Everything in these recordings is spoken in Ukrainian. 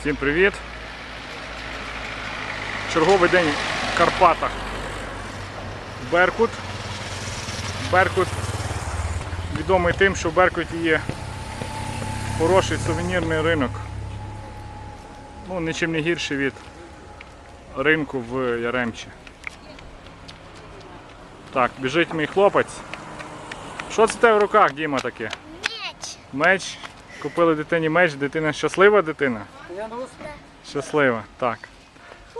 Всім привіт! Черговий день в Карпатах. Беркут. Беркут відомий тим, що в Беркуті є хороший сувенірний ринок. Ну, нічим не гірший від ринку в Яремчі. Так, біжить мій хлопець. Що це в тебе в руках, Діма, таке? Меч. Меч. Купили дитині меч, дитина щаслива дитина? Щаслива, так.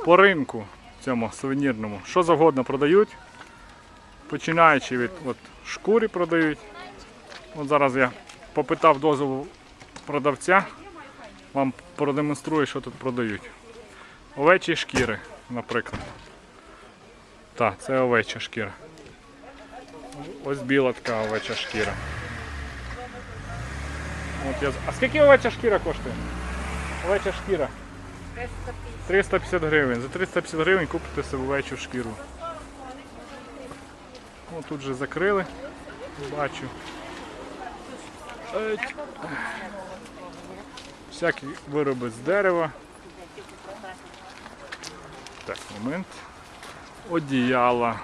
По ринку цьому сувенірному. Що завгодно продають. Починаючи від от, шкурі продають. От зараз я попитав дозволу продавця. Вам продемонструю, що тут продають. Овечі шкіри, наприклад. Так, це овеча шкіра. Ось біла така овеча шкіра. От я... А скільки овеча шкіра коштує? Овеча шкіра. 350 гривень. За 350 гривень купите собі овечу шкіру. О, тут же закрили. Бачу. Всякі вироби з дерева. Так, момент. Одіяла,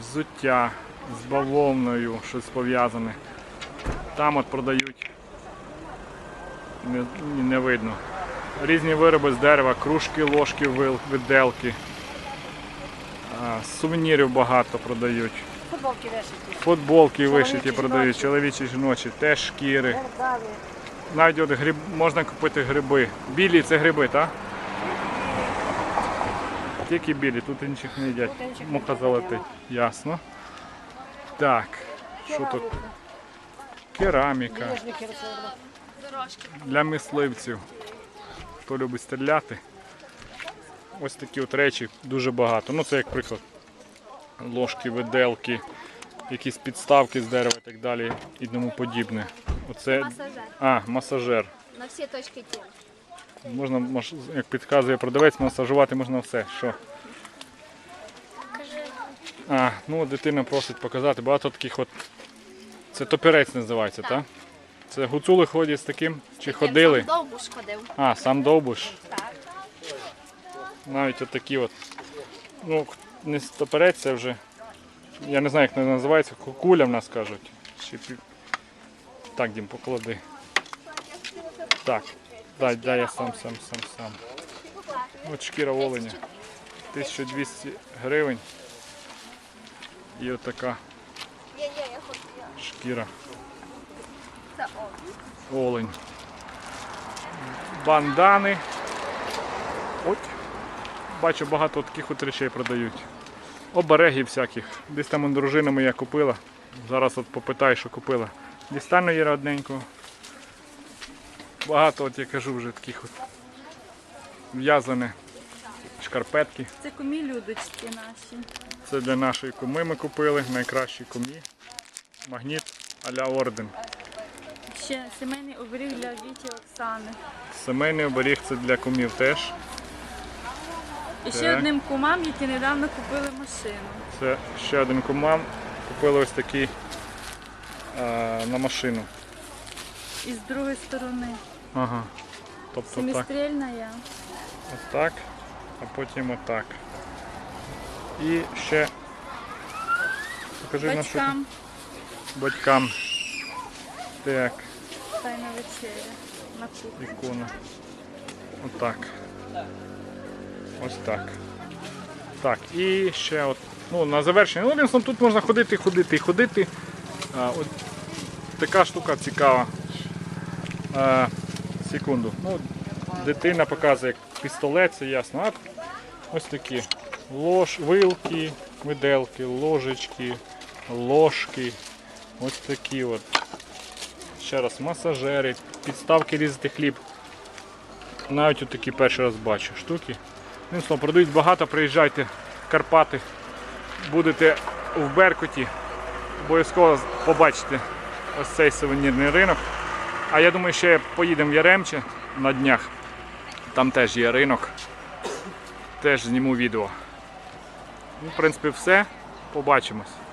взуття з бавовною, щось пов'язане. Там от продають не, не видно. Різні вироби з дерева, кружки, ложки, виделки. Сувенірів багато продають. Футболки вишиті. Футболки вишиті продають, чоловічі, жіночі, теж шкіри. Навіть от гриб, можна купити гриби. Білі це гриби, так? Тільки білі, тут інших не їдять. Муха залетить. Ясно. Так, що тут? Кераміка. Для мисливців. Хто любить стріляти. Ось такі от речі дуже багато. Ну це як приклад. Ложки, виделки, якісь підставки з дерева і так далі і тому подібне. Оце... Масажер. А, масажер. На всі точки тіла. Можна, як підказує продавець, масажувати можна все. Що? А, ну дитина просить показати. Багато таких от. Це топірець називається, так? Це гуцули ходять з таким? Чи ходили? Сам довбуш ходив. А, сам довбуш. Так. Навіть от такі от. Ну, не стоперець, це вже. Я не знаю, як це називається, ку- куля в нас кажуть. Чи. Так, Дім, поклади. Так. Дай, дай я сам, сам, сам, сам. От шкіра оленя. 1200 гривень. І от така Є, є, я хочу. шкіра. Це он. Олень. Бандани. От. Бачу, багато таких от речей продають. Обереги всяких. Десь там дружина моя купила. Зараз от попитаю, що купила. Дістану її родненько. Багато, от я кажу, вже таких от в'язане шкарпетки. Це кумі людочки наші. Це для нашої куми ми купили. Найкращі кумі. Магніт а-ля орден. Ще сімейний оберіг для Віті Оксани. Сімейний оберіг це для кумів теж. І ще Так. одним кумам, які недавно купили машину. Це ще один кумам. Купили ось такий е, на машину. І з другої сторони. Ага. Тобто так, Семистрільна я. отак, а потім отак. І ще покажи на що Батькам батькам. Так, тайна вечеря. На кухні. ікона. Отак. Ось так. Так, і ще от. Ну, на завершення. Ну, тут можна ходити, ходити і ходити. А, от така штука цікава. А, секунду. Ну, дитина показує пістолет, це ясно. А ось такі лож, вилки, виделки, ложечки, ложки. Ось такі от. Ще раз, масажери, підставки різати хліб. Навіть от такі перший раз бачу штуки. Ну, словом, продають багато, приїжджайте в Карпати, будете в Беркуті, обов'язково побачите ось цей сувенірний ринок. А я думаю, ще поїдемо в Яремче на днях. Там теж є ринок. Теж зніму відео. Ну, в принципі, все. Побачимось.